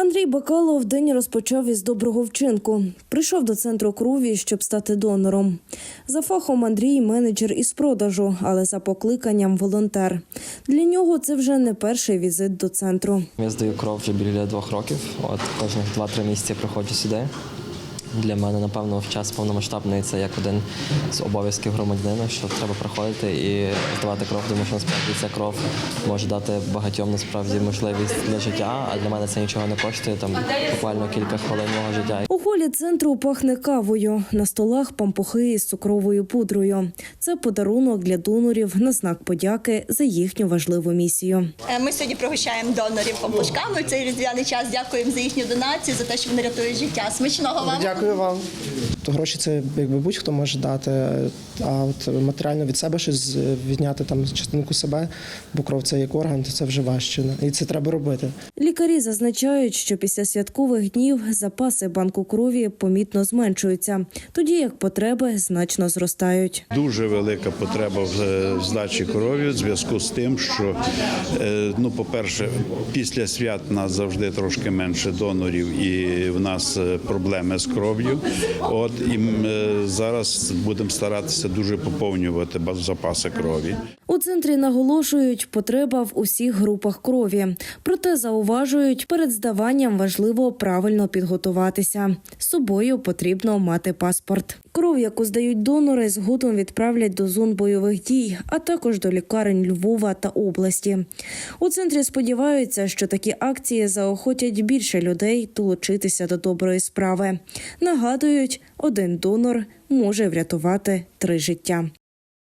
Андрій Бакалов день розпочав із доброго вчинку. Прийшов до центру крові, щоб стати донором. За фахом Андрій менеджер із продажу, але за покликанням волонтер. Для нього це вже не перший візит до центру. Я здаю кров вже біля двох років. От кожних 2-3 місяці приходжу сюди. Для мене, напевно, в час повномасштабної це як один з обов'язків громадянина, що треба приходити і здавати кров, тому що насправді ця кров може дати багатьом насправді можливість для життя, а для мене це нічого не коштує. Там буквально кілька хвилин мого життя. У холі центру пахне кавою. На столах пампухи із цукровою пудрою. Це подарунок для донорів на знак подяки за їхню важливу місію. Е, Ми сьогодні пригощаємо донорів пампушками цей різдвяний час. Дякуємо за їхню донацію, за те, що вони рятують життя. Смачного вам! Дякую вам. То гроші це якби будь-хто може дати, а от матеріально від себе щось відняти там частинку себе, бо кров це як орган, то це вже важче. І це треба робити. Лікарі зазначають, що після святкових днів запаси банку крові помітно зменшуються, тоді як потреби значно зростають. Дуже велика потреба в е, здачі крові в зв'язку з тим, що е, ну, по-перше, після свят нас завжди трошки менше донорів, і в нас е, проблеми з кров'ю. От і е, зараз будемо старатися дуже поповнювати запаси крові. У центрі наголошують, потреба в усіх групах крові. Проте зауважують, перед здаванням важливо правильно підготуватися. З собою потрібно мати паспорт. Кров, яку здають донори, згодом відправлять до зон бойових дій, а також до лікарень Львова та області. У центрі сподіваються, що такі акції заохотять більше людей долучитися до доброї справи. Нагадують, один донор може врятувати три життя.